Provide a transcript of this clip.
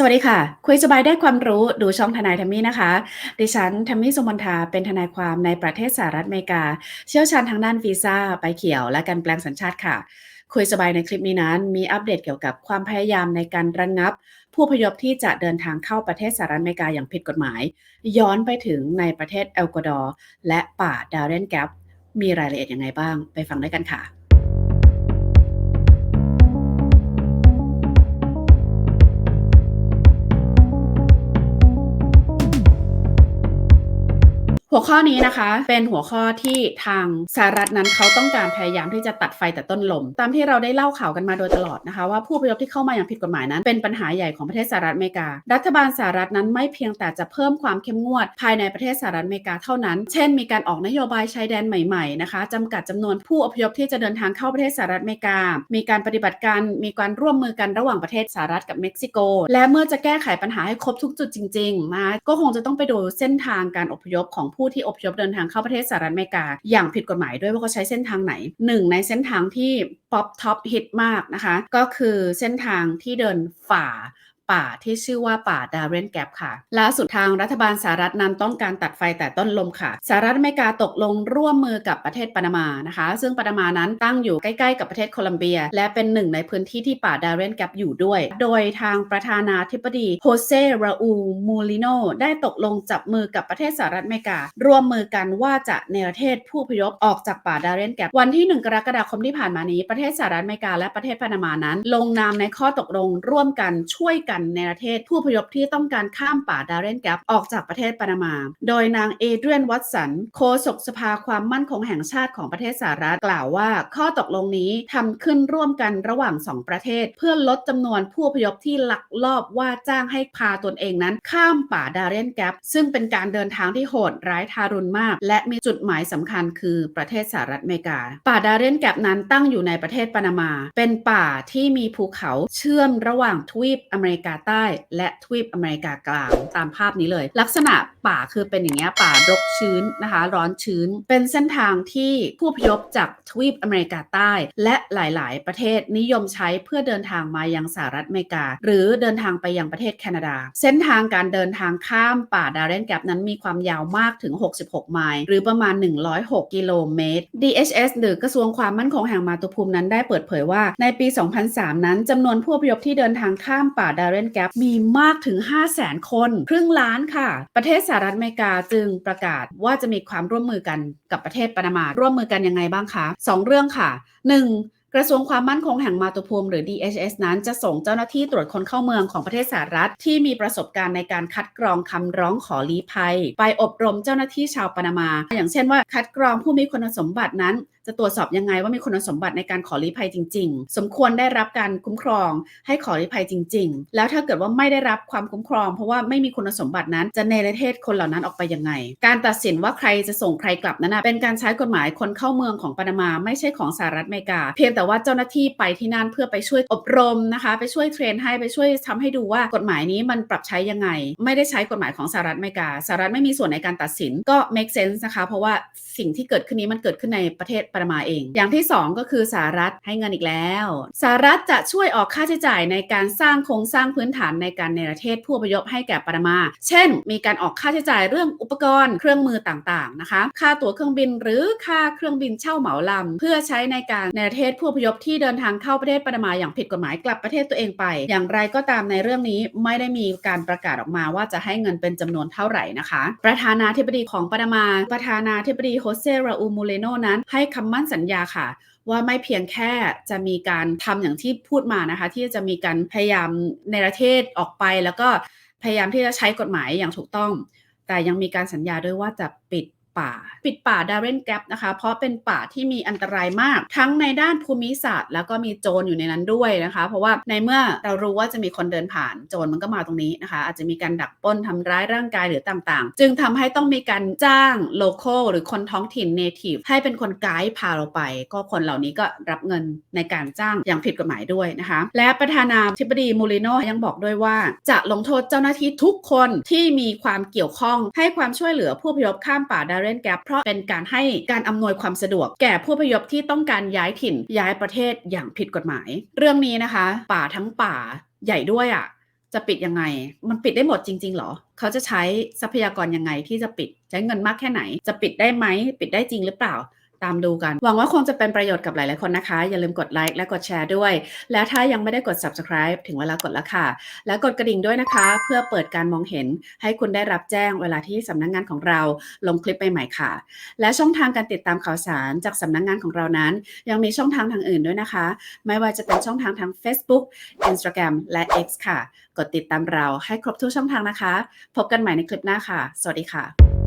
สวัสดีค่ะ คุยสบายได้ความรู้ดูช่องทนายทัมมี่นะคะ ดิฉันทัมมี่สมนทาเป็นทนายความในประเทศสหรัฐอเมริกา เชี่ยวชาญทางด้านวีซ่าใบเขียว และการแปลงสัญชาติค่ะ คุยสบายในคลิปนี้นั้น มีอัปเดตเกี่ยวกับความพยายามในการระงงับ ผู้พยพที่จะเดินทางเข้าประเทศสหรัฐอเมริกาอย่างผิดกฎหมาย ย้อนไปถึงในประเทศเอลกวาดอร์และป่าดาวเรนแกปมีรายละเอียดยังไงบ้าง ไปฟังด้วยกันค่ะ หัวข้อนี้นะคะเป็นหัวข้อที่ทางสหรัฐนั้นเขาต้องการพยายามที่จะตัดไฟแต่ต้นลม ตามที่เราได้เล่าข่าวกันมาโดยตลอดนะคะ ว่าผู้พยพที่เข้ามาอย่างผิดกฎหมายนั้น เป็นปัญหาใหญ่ของประเทศสหรัฐอเมริกา รัฐบาลสหรัฐนั้นไม่เพียงแต่จะเพิ่มความเข้มงวด ภายในประเทศสหรัฐอเมริกาเท่านั้น เช่น มีการออกนโยบายชายแดนใหม่ๆนะคะจำกัดจำนวนผู้อพยพที่จะเดินทางเข้าประเทศสหรัฐอเมริกา มีการปฏิบัติการมีการร่วมมือกันระหว่างประเทศสหรัฐกับเม็กซิโก และเมื่อจะแก้ไขปัญหาให้ครบทุกจุดจริงๆนะก็คงจะต้องไปดูเส้นทางการอพยพของผู้ที่อพยพเดินทางเข้าประเทศสหรัฐอเมริกา อย่างผิดกฎหมายด้วยว่าเขาใช้เส้นทางไหนหนึ่งในเส้นทางที่ป๊อปท็อปฮิตมากนะคะ ก็คือเส้นทางที่เดินฝ่า ป่าที่ชื่อว่าป่าดาเรนแกปค่ะล่าสุดทางรัฐบาลสหรัฐนั้นต้องการตัดไฟแต่ต้นลมค่ะสหรัฐอเมริกาตกลงร่วมมือกับประเทศปานามานะคะ ซึ่งปานามานั้นตั้งอยู่ใกล้ๆกับประเทศโคลัมเบีย และเป็นหนึ่งในพื้นที่ที่ป่าดาเรนแกปอยู่ด้วย โดยทางประธานาธิบดีโฮเซราอูมูลิโนได้ตกลงจับมือกับประเทศสหรัฐอเมริกา ร่วมมือกันว่าจะเนรเทศผู้พยพออกจากป่าดาเรนแกปวันที่ 1 กรกฎาคมที่ผ่านมานี้ประเทศสหรัฐอเมริกาและประเทศปานามานั้น ลงนามในข้อตกลงร่วมกันช่วยกันเนประเทศผู้พยพที่ต้องการข้ามป่าดาร์เรนแกปออกจากประเทศปานามา โดยนางเอเดรียนวัตสัน โฆษกสภาความมั่นคงแห่งชาติของประเทศสหรัฐกล่าวว่าข้อตกลงนี้ทำขึ้นร่วมกันระหว่าง 2 ประเทศ เพื่อลดจำนวนผู้พยพที่ลักลอบว่าจ้างให้พาตนเองนั้น ข้ามป่าดาร์เรนแกปซึ่งเป็นการเดินทางที่โหดร้ายทารุณมาก และมีจุดหมายสำคัญคือประเทศสหรัฐอเมริกา ป่าดาร์เรนแกปนั้นตั้งอยู่ในประเทศปานามา เป็นป่าที่มีภูเขาเชื่อมระหว่างทวีปอเมริกาใต้และทวีปอเมริกากลางตามภาพนี้เลย ลักษณะป่าคือเป็นอย่างเงี้ยป่ารกชื้นนะคะ ร้อนชื้น เป็นเส้นทางที่ผู้พยพจากทวีปอเมริกาใต้ และหลาย ๆ ประเทศนิยมใช้เพื่อเดินทางมายังสหรัฐอเมริกา หรือเดินทางไปยังประเทศแคนาดา เส้นทางการเดินทางข้ามป่าดาร์เรนแกปนั้นมีความยาวมากถึง 66 ไมล์หรือประมาณ 106 กิโลเมตร DHS หรือกระทรวงความมั่นคงแห่งมาตุภูมินั้นได้เปิดเผยว่าในปี 2003 นั้นจำนวนผู้พยพที่เดินทางข้ามป่าดาร์เรนแกปมีมากถึง 5 0 0 0 0 0 คน ครึ่งล้านค่ะ ประเทศสหรัฐอเมริกาจึงประกาศว่าจะมีความร่วมมือกันกับประเทศปานามา ร่วมมือกันยังไงบ้างคะ 2 เรื่องค่ะ 1. กระทรวงความมั่นคงแห่งมาตุภูมิหรือ DHS นั้นจะส่งเจ้าหน้าที่ตรวจคนเข้าเมืองของประเทศสหรัฐ ที่มีประสบการณ์ในการคัดกรองคำร้องขอลี้ภัย ไปอบรมเจ้าหน้าที่ชาวปานามา อย่างเช่นว่าคัดกรองผู้มีคุณสมบัตินั้น จะตรวจสอบยังไงว่ามีคุณสมบัติในการขอลี้ภัยจริง ๆ สมควรได้รับการคุ้มครอง ให้ขอลี้ภัยจริง ๆ แล้วถ้าเกิดว่าไม่ได้รับความคุ้มครอง เพราะว่าไม่มีคุณสมบัตินั้นจะเนรเทศคนเหล่านั้นออกไปยังไง การตัดสินว่าใครจะส่งใครกลับนั้นนะเป็นการใช้กฎหมายคนเข้าเมืองของปานามาไม่ใช่ของสหรัฐอเมริกา เพียงแต่ว่าเจ้าหน้าที่ไปที่นั่นเพื่อไปช่วยอบรมนะคะ ไปช่วยเทรนให้ไปช่วยทำให้ดูว่ากฎหมายนี้มันปรับใช้ยังไง ไม่ได้ใช้กฎหมายของสหรัฐอเมริกาสหรัฐไม่มีส่วนในการตัดสินก็ make sense นะคะ เพราะว่าสิ่งที่เกิดขึ้นนี้มันเกิดขึ้นในประเทศปานามาเอง อย่างที่ 2 ก็คือสหรัฐให้เงินอีกแล้วสหรัฐจะช่วยออกค่าใช้จ่ายในการสร้างโครงสร้างพื้นฐานในการเนประเทศผู้อพยพให้แก่ปานามา เช่น มีการออกค่าใช้จ่ายเรื่องอุปกรณ์เครื่องมือต่างๆนะคะ ค่าตั๋วเครื่องบินหรือค่าเครื่องบินเช่าเหมาลำ เพื่อใช้ในการเนประเทศผู้อพยพที่เดินทางเข้าประเทศปานามาอย่างผิดกฎหมายกลับประเทศตัวเองไป อย่างไรก็ตามในเรื่องนี้ไม่ได้มีการประกาศออกมาว่าจะให้เงินเป็นจำนวนเท่าไหร่นะคะ ประธานาธิบดีของปานามา ประธานาธิบดีโฮเซราอูมูเลโนนั้นให้คำมั่นสัญญาค่ะ ว่าไม่เพียงแค่จะมีการทำอย่างที่พูดมานะคะ ที่จะมีการพยายามในประเทศออกไป แล้วก็พยายามที่จะใช้กฎหมายอย่างถูกต้อง แต่ยังมีการสัญญาด้วยว่าจะปิด ป่า ปิดป่าดาร์เรนแกปนะคะ เพราะเป็นป่าที่มีอันตรายมาก ทั้งในด้านภูมิศาสตร์ แล้วก็มีโจรอยู่ในนั้นด้วยนะคะ เพราะว่าในเมื่อเรารู้ว่าจะมีคนเดินผ่านโจรมันก็มาตรงนี้นะคะ อาจจะมีการดักปล้นทำร้ายร่างกายหรือต่างๆ จึงทำให้ต้องมีการจ้างโลโก้หรือคนท้องถิ่นเนทีฟให้เป็นคนไกด์พาเราไป ก็คนเหล่านี้ก็รับเงินในการจ้างอย่างผิดกฎหมายด้วยนะคะ และประธานาธิบดีมูริโนยังบอกด้วยว่า จะลงโทษเจ้าหน้าที่ทุกคนที่มีความเกี่ยวข้องให้ความช่วยเหลือผู้พยพข้ามป่าดาร์เรนแกปเพราะเป็นการให้การอำนวยความสะดวก แก่ผู้พยพที่ต้องการย้ายถิ่นย้ายประเทศอย่างผิดกฎหมาย เรื่องนี้นะคะ ป่าทั้งป่าใหญ่ด้วยอะ่ะจะปิดยังไง มันปิดได้หมดจริงๆเหรอ เขาจะใช้ทรัพยากรยังไงที่จะปิด ใช้เงินมากแค่ไหน จะปิดได้ไหม ปิดได้จริงหรือเปล่า ตามดูกัน หวังว่าคงจะเป็นประโยชน์กับหลายๆคนนะคะ อย่าลืมกดไลค์และกดแชร์ด้วย และถ้ายังไม่ได้กด subscribe ถึงเวลากดแล้วค่ะ และกดกระดิ่งด้วยนะคะ เพื่อเปิดการมองเห็น ให้คุณได้รับแจ้งเวลาที่สำนักงงานของเราลงคลิปใหม่ๆค่ะ และช่องทางการติดตามข่าวสารจากสำนักงงานของเรานั้น ยังมีช่องทางทางอื่นด้วยนะคะ ไม่ว่าจะเป็นช่องทางทาง Facebook Instagram และ X ค่ะ กดติดตามเราให้ครบทุกช่องทางนะคะ พบกันใหม่ในคลิปหน้าค่ะ สวัสดีค่ะ